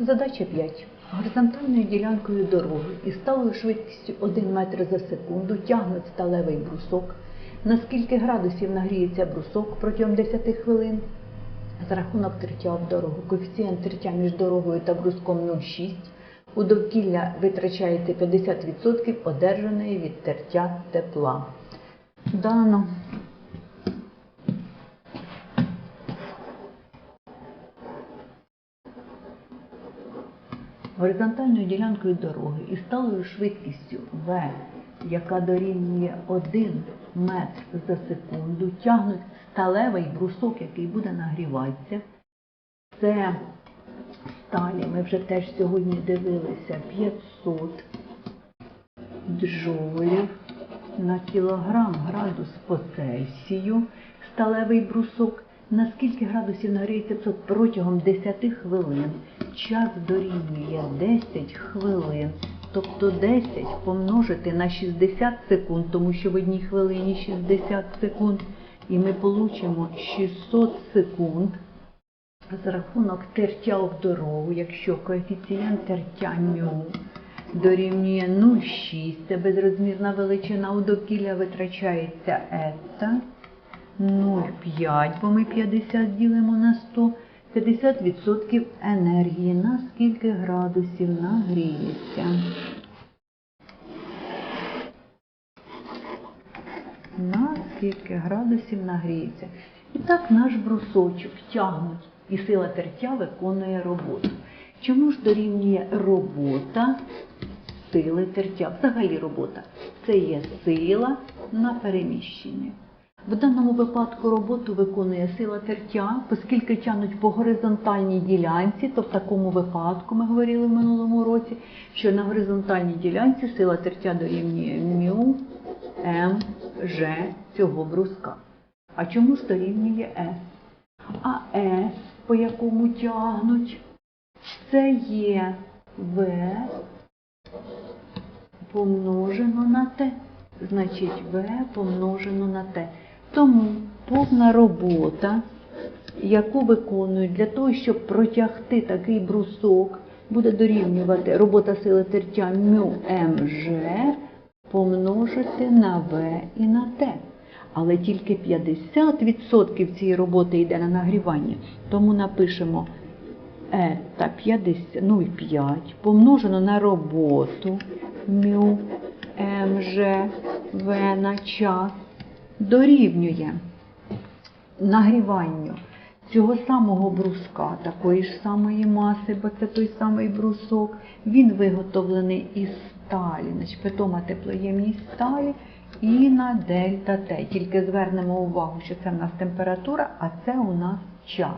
Задача 5. Горизонтальною ділянкою дороги із сталою швидкістю 1 метр за секунду тягнуть сталевий брусок. На скільки градусів нагріється брусок протягом 10 хвилин? За рахунок тертя об дорогу. Коефіцієнт тертя між дорогою та бруском 0,6. У довкілля витрачаєте 50% одержаної від тертя тепла. Дано. Горизонтальною ділянкою дороги із сталою швидкістю В, яка дорівнює 1 метр за секунду, тягнуть сталевий брусок, який буде нагріватися. Це сталі, ми вже теж сьогодні дивилися 500 джоулів на кілограм градус по Цельсію. Сталевий брусок. На скільки градусів нагріється протягом 10 хвилин. Час дорівнює 10 хвилин. Тобто 10 помножити на 60 секунд, тому що в одній хвилині 60 секунд. І ми получимо 600 секунд за рахунок тертя об дорогу, якщо коефіцієнт тертя ню дорівнює 0,6, це безрозмірна величина, у довкілля витрачається ета 0,5, бо ми 50 ділимо на 100, 50% енергії. На скільки градусів нагріється? На скільки градусів нагріється. І так наш брусочок тягнуть, і сила тертя виконує роботу. Чому ж дорівнює робота сили тертя? Взагалі робота. Це є сила на переміщення. В даному випадку роботу виконує сила тертя, оскільки тягнуть по горизонтальній ділянці, то в такому випадку ми говорили в минулому році, що на горизонтальній ділянці сила тертя дорівнює мю м ж цього бруска. А чому ж дорівнює С? А С, по якому тягнуть, це є В помножено на Т. Значить, В помножено на Т. Тому повна робота, яку виконують для того, щоб протягти такий брусок, буде дорівнювати робота сили тертя мю МЖ помножити на В і на Т. Але тільки 50% цієї роботи йде на нагрівання. Тому напишемо ета 50, 0,5 помножено на роботу мю МЖ В на час дорівнює нагріванню цього самого бруска, такої ж самої маси, бо це той самий брусок. Він виготовлений із сталі, значить питома теплоємність сталі і на дельта Т. Тільки звернемо увагу, що це в нас температура, а це у нас час.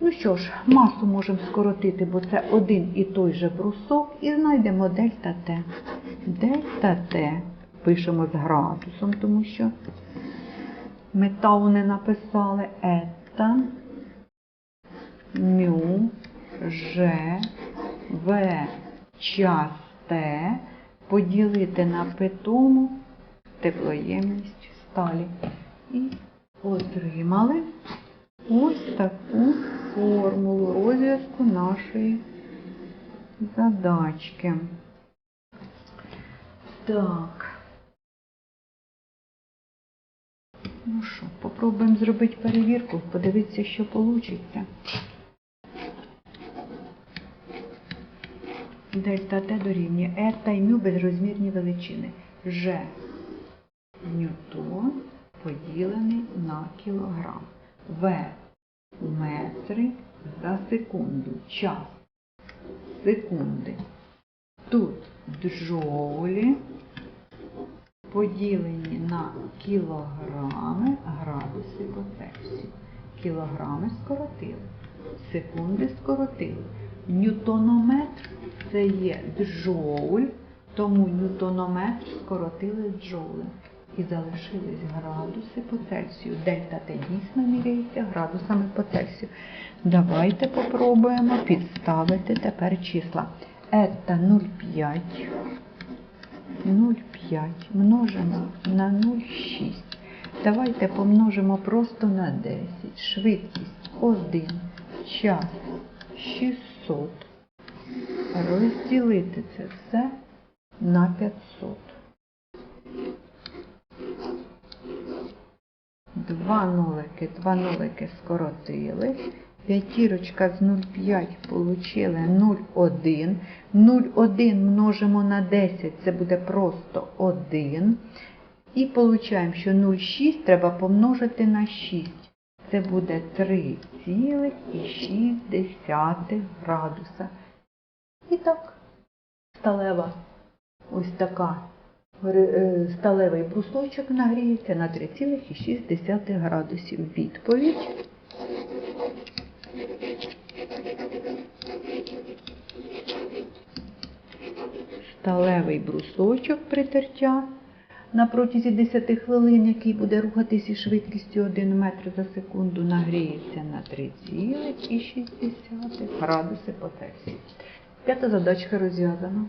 Ну що ж, масу можемо скоротити, бо це один і той же брусок, і знайдемо дельта Т. Дельта Т пишемо з градусом, тому що ми тау не написали ета мю ж в час Т поділити на питому теплоємність сталі. І отримали ось таку формулу розв'язку нашої задачки. Так. Попробуємо зробити перевірку, подивитися, що вийде. Дельта Т дорівнює Е та й мю безрозмірні величини. Ж ньютон поділений на кілограм. В метри за секунду. Час секунди. Тут джоулі поділені на кілограми. Кілограми скоротили, секунди скоротили. Ньютонометр це є джоуль, тому ньютонометр скоротили джоулем. І залишились градуси по Цельсію. Дельта Т дійсно міряється градусами по Цельсію. Давайте попробуємо підставити тепер числа. Ета 0,5. 0,5 множимо на 0,6. Давайте помножимо просто на 10. Швидкість 1, час 600. Розділити це все на 500. Два нолики, два нолики скоротили. П'ятірочка з 0,5 получили 0,1. 0,1 множимо на 10, це буде просто 1. І получаємо, що 0,6 треба помножити на 6. Це буде 3,6 градуса. І так, сталева, ось така, е, сталевий брусочок нагріється на 3,6 градусів. Відповідь. Сталевий брусочок притертя на протязі 10 хвилин, який буде рухатися швидкістю 1 метр за секунду, нагріється на 3,6 градуси по Цельсію. П'ята задачка розв'язана.